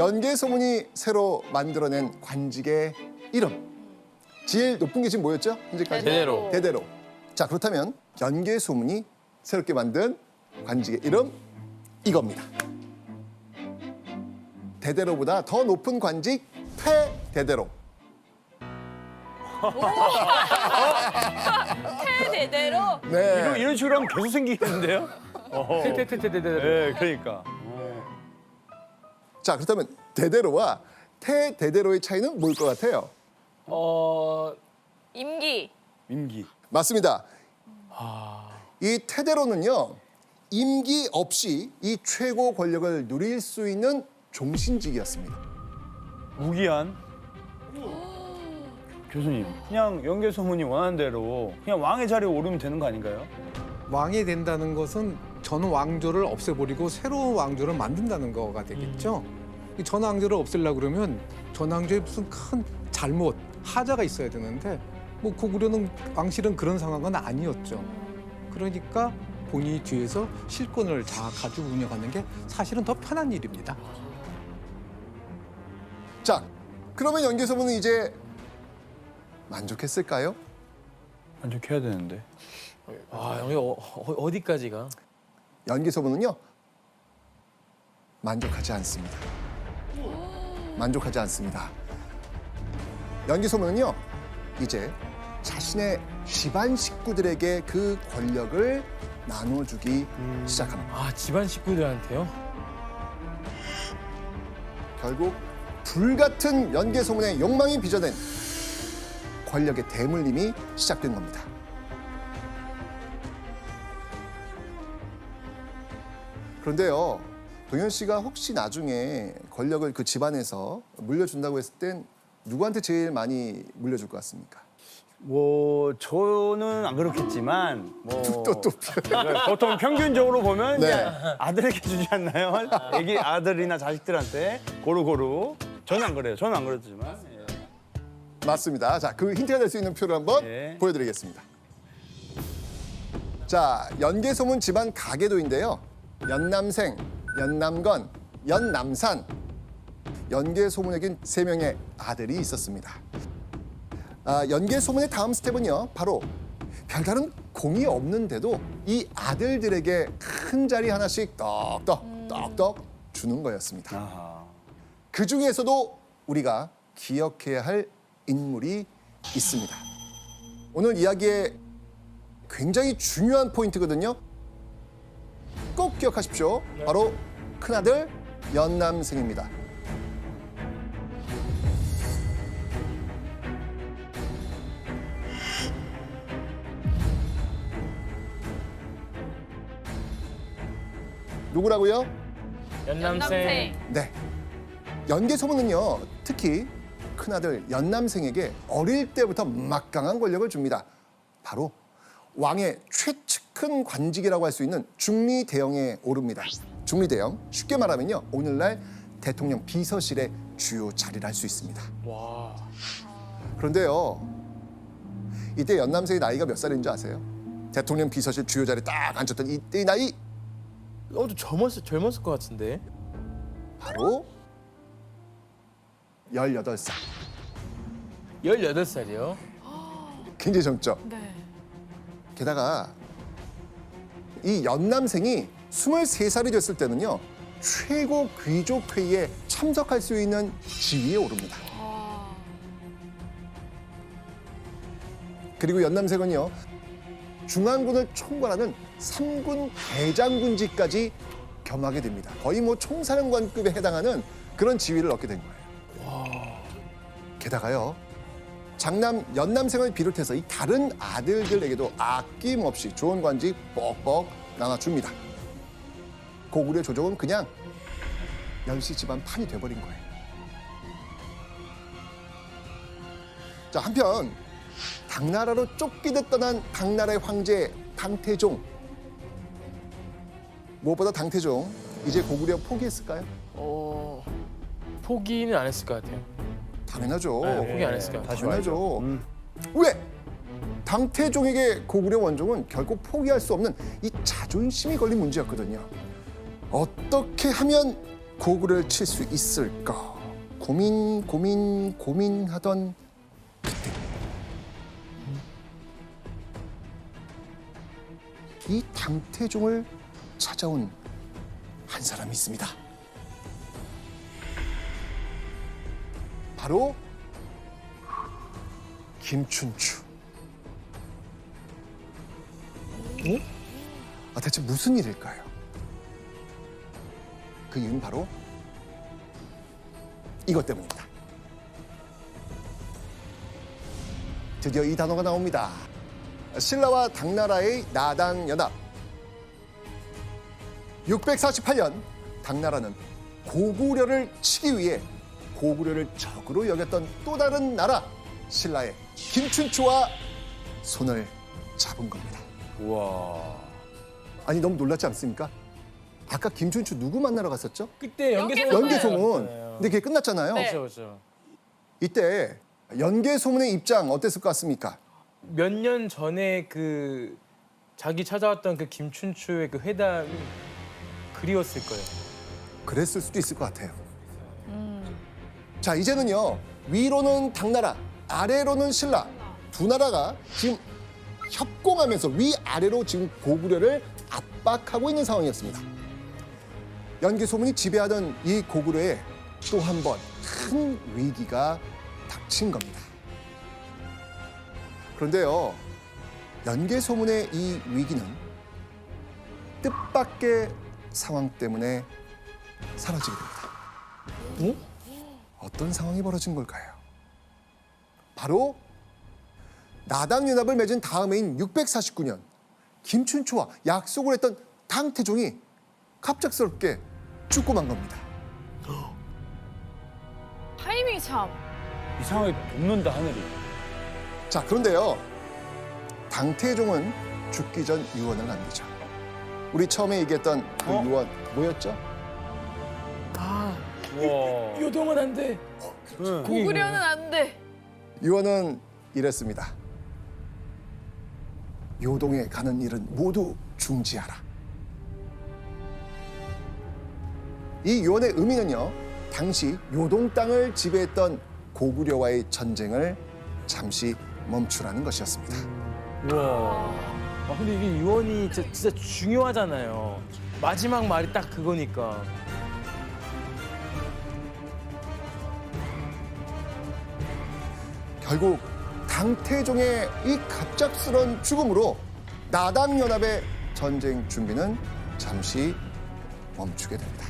연개 소문이 새로 만들어낸 관직의 이름. 제일 높은 게 지금 뭐였죠? 현재까지? 대대로. 대대로. 자 그렇다면 연개 소문이 새롭게 만든 관직의 이름 이겁니다. 대대로보다 더 높은 관직 태대대로. 대대로 네. 이런, 이런 식으로 하면 계속 생기겠는데요? 어허. 네, 그러니까. 자 그렇다면 대대로와 태대대로의 차이는 뭘 것 같아요? 어 임기 임기. 맞습니다. 이 태대로는요 임기 없이 이 최고 권력을 누릴 수 있는 종신직이었습니다. 무기한. 교수님, 그냥 연개 소문이 원하는 대로 그냥 왕의 자리에 오르면 되는 거 아닌가요? 왕이 된다는 것은 전 왕조를 없애버리고 새로운 왕조를 만든다는 거가 되겠죠. 이 전 왕조를 없애려고 그러면 전 왕조에 무슨 큰 잘못, 하자가 있어야 되는데 뭐 고구려는 왕실은 그런 상황은 아니었죠. 그러니까 본인이 뒤에서 실권을 다 가지고 운영하는 게 사실은 더 편한 일입니다. 자 그러면 연개소문은 이제 만족했을까요? 만족해야 되는데. 아 여기 어, 어, 어디까지가? 연개소문은요 만족하지 않습니다. 만족하지 않습니다. 연개소문은요 이제 자신의 집안 식구들에게 그 권력을 나눠주기 시작합니다. 아 집안 식구들한테요? 결국 불같은 연개소문의 욕망이 빚어낸 권력의 대물림이 시작된 겁니다. 그런데요, 동현 씨가 혹시 나중에 권력을 그 집안에서 물려준다고 했을 땐 누구한테 제일 많이 물려줄 것 같습니까? 뭐 저는 안 그렇겠지만 뭐 또, 또. 네, 보통 평균적으로 보면 네. 이제 아들에게 주지 않나요? 애기 아들이나 자식들한테 고루고루. 저는 안 그래요. 저는 안 그렇지만. 예. 맞습니다. 자, 그 힌트가 될 수 있는 표를 한번 네. 보여드리겠습니다. 자, 연개소문 집안 가계도인데요. 연남생, 연남건, 연남산. 연개소문에겐 세 명의 아들이 있었습니다. 아, 연개소문의 다음 스텝은요, 바로 별다른 공이 없는데도 이 아들들에게 큰 자리 하나씩 떡떡, 떡떡 주는 거였습니다. 아하. 그 중에서도 우리가 기억해야 할 인물이 있습니다. 오늘 이야기의 굉장히 중요한 포인트거든요. 꼭 기억하십시오. 바로 큰아들 연남생입니다. 누구라고요? 연남생. 네. 연개 소문은요, 특히 큰아들 연남생에게 어릴 때부터 막강한 권력을 줍니다. 바로 왕의 최측 근 관직이라고 할 수 있는 중리 대형에 오릅니다. 중리 대형, 쉽게 말하면요, 오늘날 대통령 비서실의 주요 자리를 할 수 있습니다. 와. 그런데요, 이때 연남생의 나이가 몇 살인 줄 아세요? 대통령 비서실 주요 자리에 딱 앉았던 이때의 나이 어좀 젊었을 젊었을 것 같은데. 바로 18살. 18살이요? 굉장히 젊죠? 네. 게다가 이 연남생이 23살이 됐을 때는요. 최고 귀족 회의에 참석할 수 있는 지위에 오릅니다. 그리고 연남생은요. 중앙군을 총괄하는 삼군 대장군직까지 겸하게 됩니다. 거의 뭐 총사령관급에 해당하는 그런 지위를 얻게 된 거예요. 게다가요. 장남 연남생을 비롯해서 이 다른 아들들에게도 아낌없이 좋은 관직 뻑뻑 나눠줍니다. 고구려 조정은 그냥 열시 집안 판이 돼버린 거예요. 자 한편 당나라로 쫓기듯 떠난 당나라의 황제 당태종 무엇보다 당태종 이제 고구려 포기했을까요? 어 포기는 안 했을 것 같아요. 당연하죠. 포기 안 했을 것 같아요. 다시 당연하죠. 음. 왜? 당태종에게 고구려 원종은 결국 포기할 수 없는 이 자존심이 걸린 문제였거든요. 어떻게 하면 고구려를 칠 수 있을까? 고민 고민 고민하던 그때 이 당태종을 찾아온 한 사람이 있습니다. 바로 김춘추. 어? 아, 대체 무슨 일일까요? 그 이유는 바로 이것 때문입니다. 드디어 이 단어가 나옵니다. 신라와 당나라의 나당 연합. 648년 당나라는 고구려를 치기 위해 고구려를 적으로 여겼던 또 다른 나라 신라의 김춘추와 손을 잡은 겁니다. 우와. 아니 너무 놀랐지 않습니까? 아까 김춘추 누구 만나러 갔었죠? 그때 연개소문 연개소문. 근데 그게 끝났잖아요. 네. 그렇죠, 그렇죠. 이때 연개소문의 입장 어땠을 것 같습니까? 몇 년 전에 그 자기 찾아왔던 그 김춘추의 그 회담이 그리웠을 거예요. 그랬을 수도 있을 것 같아요. 자 이제는요 위로는 당나라, 아래로는 신라 두 나라가 지금 협공하면서 위 아래로 지금 고구려를 압박하고 있는 상황이었습니다. 연기 소문이 지배하던 이 고구려에 또 한 번 큰 위기가 닥친 겁니다. 그런데요 연계 소문의 이 위기는 뜻밖의 상황 때문에 사라지게 됩니다. 어떤 상황이 벌어진 걸까요? 바로 나당연합을 맺은 다음 해인 649년 김춘추와 약속을 했던 당태종이 갑작스럽게 죽고 만 겁니다. 타이밍이 참. 이상하게 돕는다 하늘이. 자 그런데요 당태종은 죽기 전 유언을 남기죠. 우리 처음에 얘기했던 그 어? 유언 뭐였죠? 아, 우와. 요동은 안 돼. 응. 고구려는 안 돼. 유언은 이랬습니다. 요동에 가는 일은 모두 중지하라. 이 유언의 의미는요, 당시 요동 땅을 지배했던 고구려와의 전쟁을 잠시 멈추라는 것이었습니다. 우와. 아, 근데 이게 유언이 진짜, 진짜 중요하잖아요. 마지막 말이 딱 그거니까. 결국 당태종의 이 갑작스런 죽음으로 나당연합의 전쟁 준비는 잠시 멈추게 됩니다.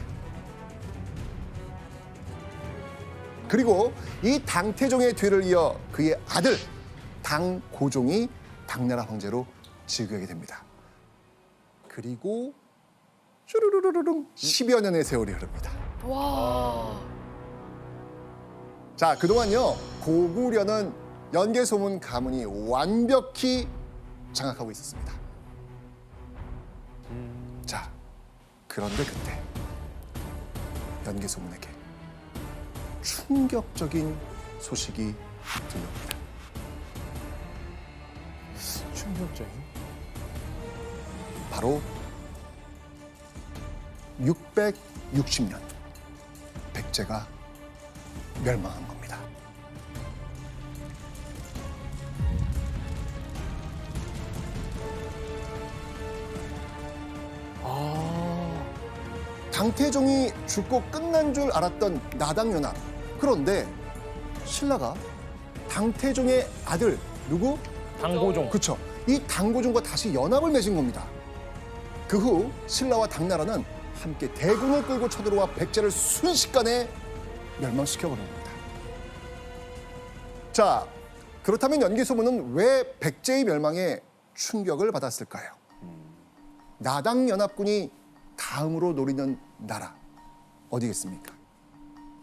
그리고 이 당태종의 뒤를 이어 그의 아들 당고종이 당나라 황제로 즉위하게 됩니다. 그리고 쭈루루루룽 10여 년의 세월이 흐릅니다. 와. 자, 그동안요, 고구려는 연개소문 가문이 완벽히 장악하고 있었습니다. 자, 그런데 그때 연개소문에게 충격적인 소식이 들려옵니다. 충격적인. 바로 660년 백제가 멸망한 겁니다. 당태종이 죽고 끝난 줄 알았던 나당연합. 그런데 신라가 당태종의 아들 누구? 당고종. 그쵸. 이 당고종과 다시 연합을 맺은 겁니다. 그 후 신라와 당나라는 함께 대군을 끌고 쳐들어와 백제를 순식간에 멸망시켜 버린 겁니다. 자, 그렇다면 연기소문은 왜 백제의 멸망에 충격을 받았을까요? 나당 연합군이 다음으로 노리는 나라 어디겠습니까?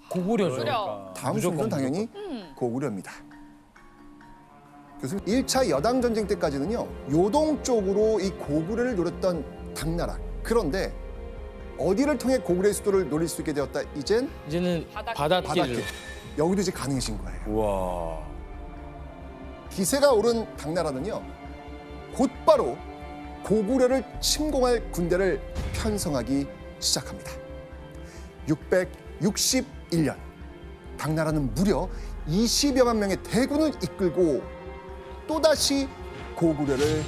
고구려죠. 고구려. 다음 순서는 당연히 고구려입니다. 교수님, 1차 여당 전쟁 때까지는요, 요동 쪽으로 이 고구려를 노렸던 당나라. 그런데 어디를 통해 고구려의 수도를 노릴 수 있게 되었다. 이젠 이제는. 바닷길. 여기도 이제 가능해진 거예요. 우와. 기세가 오른 당나라는요, 곧바로 고구려를 침공할 군대를 편성하기 시작합니다. 661년 당나라는 무려 20여만 명의 대군을 이끌고 또다시 고구려를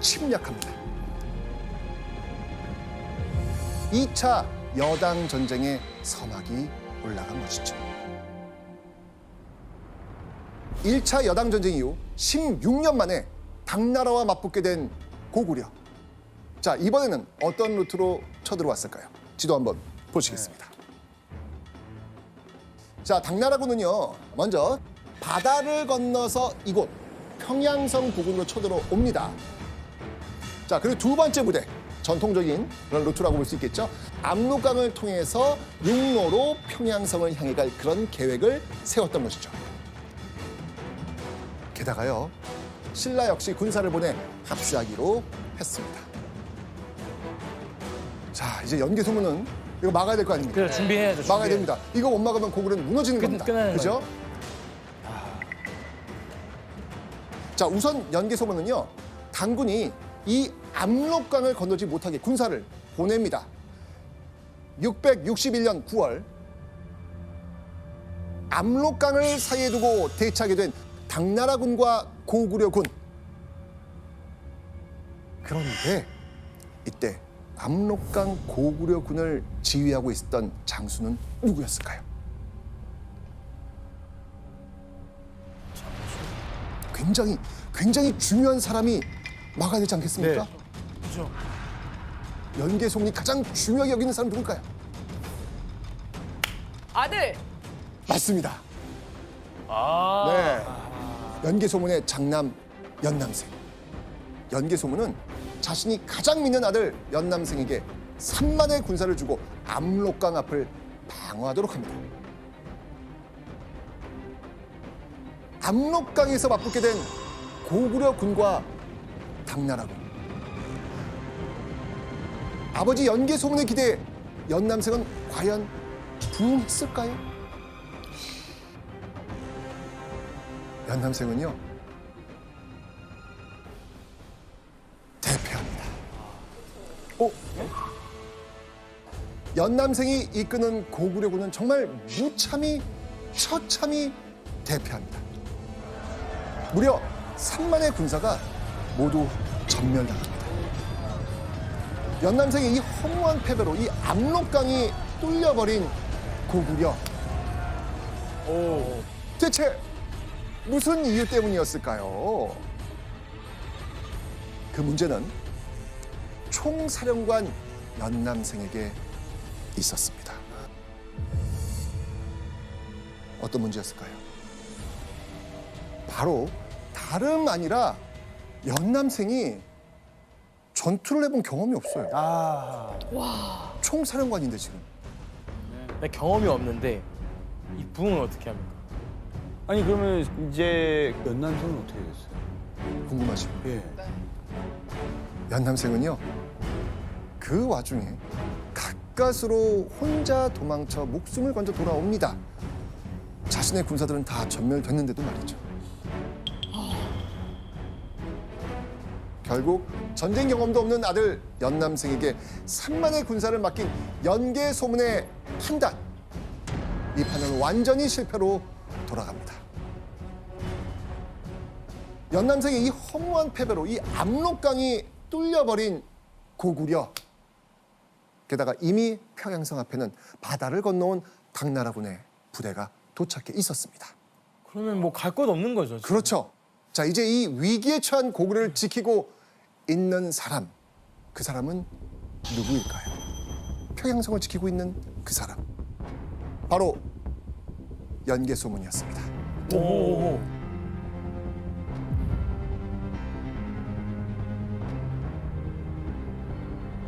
침략합니다. 2차 여당 전쟁의 서막이 올라간 것이죠. 1차 여당 전쟁 이후 16년 만에 당나라와 맞붙게 된 고구려. 자, 이번에는 어떤 루트로 쳐들어왔을까요? 지도 한번 보시겠습니다. 자, 당나라군은요. 먼저 바다를 건너서 이곳 평양성 부근으로 쳐들어옵니다. 자, 그리고 두 번째 부대. 전통적인 그런 루트라고 볼 수 있겠죠. 압록강을 통해서 육로로 평양성을 향해 갈 그런 계획을 세웠던 것이죠. 게다가요. 신라 역시 군사를 보내 합수하기로 했습니다. 자, 이제 연개 소문은 이거 막아야 될 거 아닙니까? 그래 준비해야죠. 막아야 준비해. 됩니다. 이거 못 막으면 고구려는 무너지는 끝- 겁니다. 그죠? 자, 우선 연개 소문은요. 당군이 이 압록강을 건너지 못하게 군사를 보냅니다. 661년 9월 압록강을 사이에 두고 대치하게 된 당나라군과 고구려군. 그런데 이때 압록강 고구려군을 지휘하고 있었던 장수는 누구였을까요? 굉장히 굉장히 중요한 사람이 막아야 되지 않겠습니까? 네. 그죠. 연개송이 가장 중요하게 여기는 사람 누굴까요? 아들. 맞습니다. 아. 네. 연개소문의 장남 연남생. 연개소문은 자신이 가장 믿는 아들 연남생에게 3만의 군사를 주고 압록강 앞을 방어하도록 합니다. 압록강에서 맞붙게 된 고구려 군과 당나라군. 아버지 연개소문에 기대해 연남생은 과연 부응했을까요? 연남생은요 대패합니다. 오, 연남생이 이끄는 고구려군은 정말 무참히 처참히 대패합니다. 무려 3만의 군사가 모두 전멸당합니다. 연남생의 이 허무한 패배로 이 압록강이 뚫려버린 고구려. 대체 무슨 이유 때문이었을까요? 그 문제는 총사령관 연남생에게 있었습니다. 어떤 문제였을까요? 바로 다름 아니라 연남생이 전투를 해본 경험이 없어요. 아, 총사령관인데 지금. 나 경험이 없는데 이 부흥을 어떻게 합니까? 아니 그러면 이제 연남생은 어떻게 됐어요? 궁금하시고. 예. 연남생은요 그 와중에 가까스로 혼자 도망쳐 목숨을 건져 돌아옵니다. 자신의 군사들은 다 전멸됐는데도 말이죠. 결국 전쟁 경험도 없는 아들 연남생에게 3만의 군사를 맡긴 연계 소문의 판단. 이 판단은 완전히 실패로 돌아갑니다. 연남생의 이 허무한 패배로 이 압록강이 뚫려버린 고구려. 게다가 이미 평양성 앞에는 바다를 건너온 당나라군의 부대가 도착해 있었습니다. 그러면 뭐 갈 곳 없는 거죠. 지금. 그렇죠. 자, 이제 이 위기에 처한 고구려를 지키고 있는 사람. 그 사람은 누구일까요? 평양성을 지키고 있는 그 사람. 바로 연개 소문이었습니다. 오.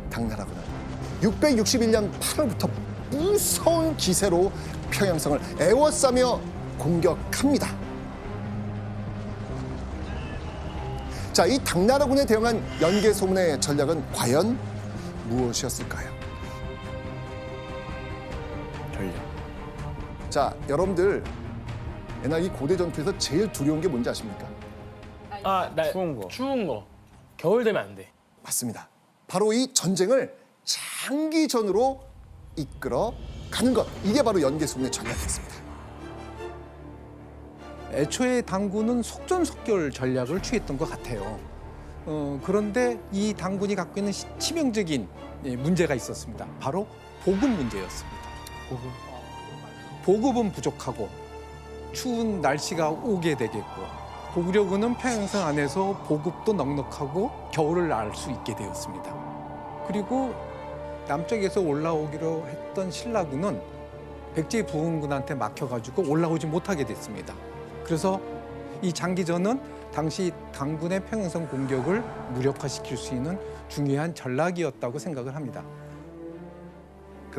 당나라군은 661년 8월부터 무서운 기세로 평양성을 애워싸며 공격합니다. 자, 이 당나라군에 대응한 연개 소문의 전략은 과연 무엇이었을까요? 자, 여러분들 옛날 이 고대 전투에서 제일 두려운 게 뭔지 아십니까? 아, 나 추운 거. 추운 거. 겨울 되면 안 돼. 맞습니다. 바로 이 전쟁을 장기전으로 이끌어 가는 것 이게 바로 연개 소문의 전략이었습니다. 애초에 당군은 속전속결 전략을 취했던 것 같아요. 어, 그런데 이 당군이 갖고 있는 시- 치명적인 예, 문제가 있었습니다. 바로 보급 문제였습니다. 보급. 은 부족하고 추운 날씨가 오게 되겠고 고구려군은 평양성 안에서 보급도 넉넉하고 겨울을 날수 있게 되었습니다. 그리고 남쪽에서 올라오기로 했던 신라군은 백제 부흥군한테 막혀가지고 올라오지 못하게 됐습니다. 그래서 이 장기전은 당시 당군의 평양성 공격을 무력화시킬 수 있는 중요한 전략이었다고 생각을 합니다.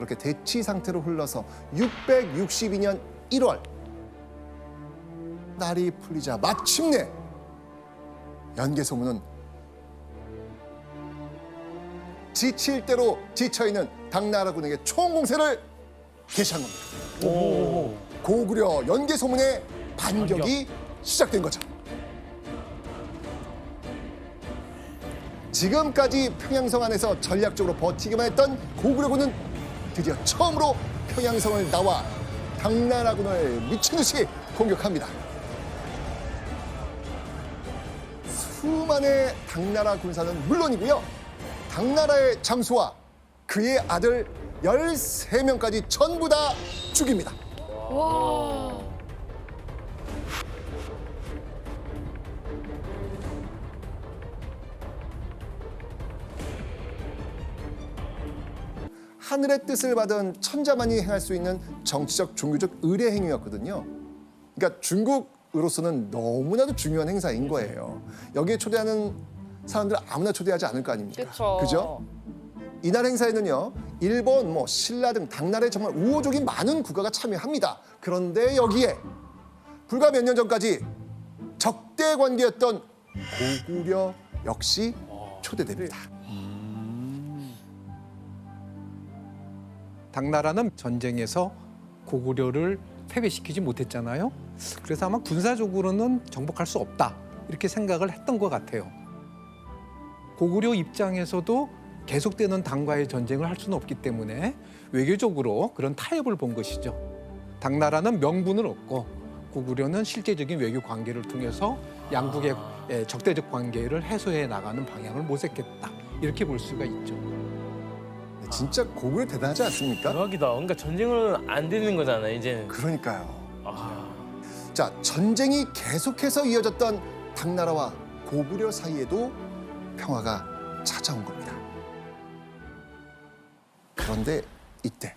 그렇게 대치 상태로 흘러서 662년 1월 날이 풀리자 마침내 연개 소문은 지칠 대로 지쳐 있는 당나라군에게 총공세를 개시한 겁니다. 고구려 연개 소문의 반격이 시작된 거죠. 지금까지 평양성 안에서 전략적으로 버티기만 했던 고구려군은 드디어 처음으로 평양성을 나와 당나라군을 미친 듯이 공격합니다. 수만의 당나라 군사는 물론이고요. 당나라의 장수와 그의 아들 13명까지 전부 다 죽입니다. 와. 하늘의 뜻을 받은 천자만이 행할 수 있는 정치적 종교적 의례 행위였거든요. 그러니까 중국으로서는 너무나도 중요한 행사인 거예요. 여기에 초대하는 사람들 아무나 초대하지 않을 거 아닙니까? 그쵸. 그죠? 이날 행사에는요, 일본, 뭐 신라 등 당나라의 정말 우호적인 많은 국가가 참여합니다. 그런데 여기에 불과 몇 년 전까지 적대 관계였던 고구려 역시 초대됩니다. 당나라는 전쟁에서 고구려를 패배시키지 못했잖아요. 그래서 아마 군사적으로는 정복할 수 없다 이렇게 생각을 했던 것 같아요. 고구려 입장에서도 계속되는 당과의 전쟁을 할 수는 없기 때문에 외교적으로 그런 타협을 본 것이죠. 당나라는 명분을 얻고 고구려는 실제적인 외교 관계를 통해서 양국의 예, 적대적 관계를 해소해 나가는 방향을 모색했다 이렇게 볼 수가 있죠. 진짜 고구려 대단하지 않습니까? 대박이다. 그러니까 전쟁은 안 되는 거잖아요, 이제는. 그러니까요. 아, 자, 전쟁이 계속해서 이어졌던 당나라와 고구려 사이에도 평화가 찾아온 겁니다. 그런데 이때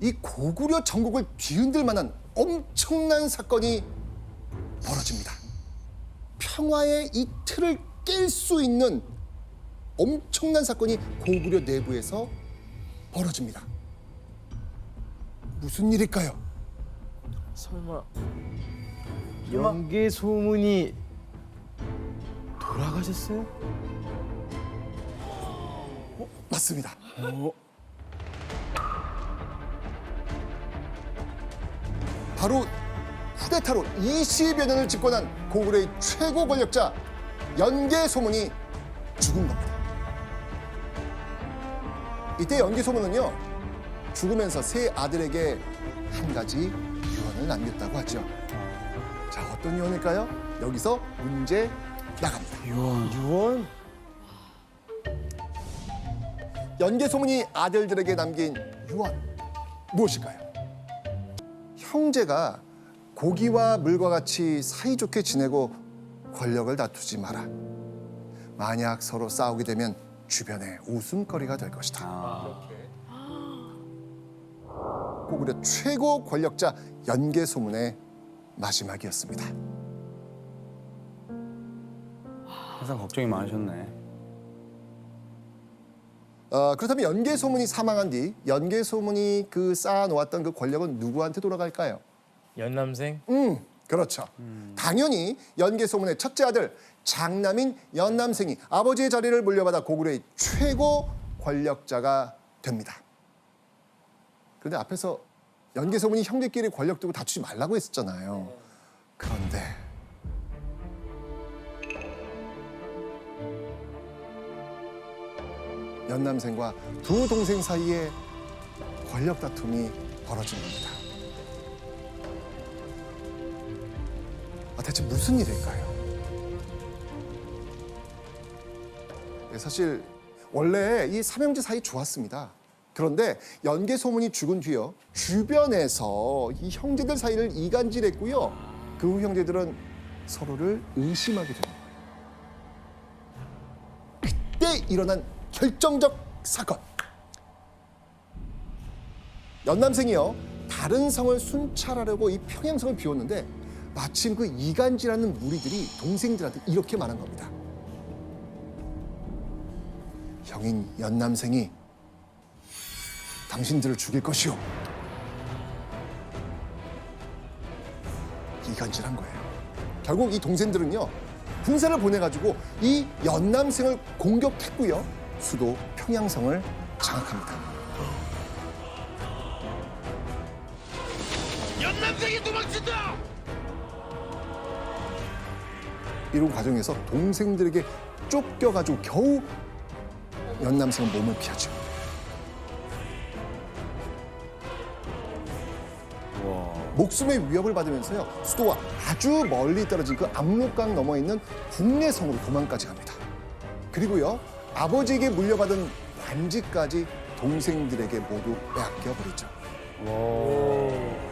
이 고구려 전국을 뒤흔들 만한 엄청난 사건이 벌어집니다. 평화의 이 틀을 깰 수 있는 엄청난 사건이 고구려 내부에서 벌어집니다. 무슨 일일까요? 설마 연계 소문이 돌아가셨어요? 맞습니다. 바로 쿠데타로 20여 년을 집권한 고구려의 최고 권력자 연개 소문이 죽은 겁니다. 이때 연개 소문은요 죽으면서 세 아들에게 한 가지 유언을 남겼다고 하죠. 자 어떤 유언일까요? 여기서 문제 나갑니다. 유언? 연개 소문이 아들들에게 남긴 유언 무엇일까요? 형제가 고기와 물과 같이 사이좋게 지내고 권력을 다투지 마라. 만약 서로 싸우게 되면 주변에 웃음거리가 될 것이다. 고구려 최고 권력자 연개 소문의 마지막이었습니다. 항상 걱정이 많으셨네. 어, 그렇다면 연개 소문이 사망한 뒤 연개 소문이 그 쌓아놓았던 그 권력은 누구한테 돌아갈까요? 연남생? 음, 그렇죠. 당연히 연개 소문의 첫째 아들 장남인 연남생이 아버지의 자리를 물려받아 고구려의 최고 권력자가 됩니다. 그런데 앞에서 연개 소문이 형제끼리 권력 두고 다투지 말라고 했었잖아요. 그런데 연남생과 두 동생 사이에 권력 다툼이 벌어진 겁니다. 아, 대체 무슨 일일까요? 네, 사실 원래 이 삼형제 사이 좋았습니다. 그런데 연계 소문이 죽은 뒤요 주변에서 이 형제들 사이를 이간질했고요. 그 후 형제들은 서로를 의심하게 된 거예요. 그때 일어난 결정적 사건. 연남생이요 다른 성을 순찰하려고 이 평양성을 비웠는데 마침 그 이간질하는 무리들이 동생들한테 이렇게 말한 겁니다. 형인 연남생이 당신들을 죽일 것이오. 이간질한 거예요. 결국 이 동생들은요 군사를 보내가지고 이 연남생을 공격했고요 수도 평양성을 장악합니다. 이런 과정에서 동생들에게 쫓겨가지고 겨우 연남생은 몸을 피하죠. 목숨의 위협을 받으면서요 수도와 아주 멀리 떨어진 그 압록강 너머 있는 국내 성으로 도망까지 갑니다. 그리고요 아버지에게 물려받은 반지까지 동생들에게 모두 빼앗겨 버리죠. 와.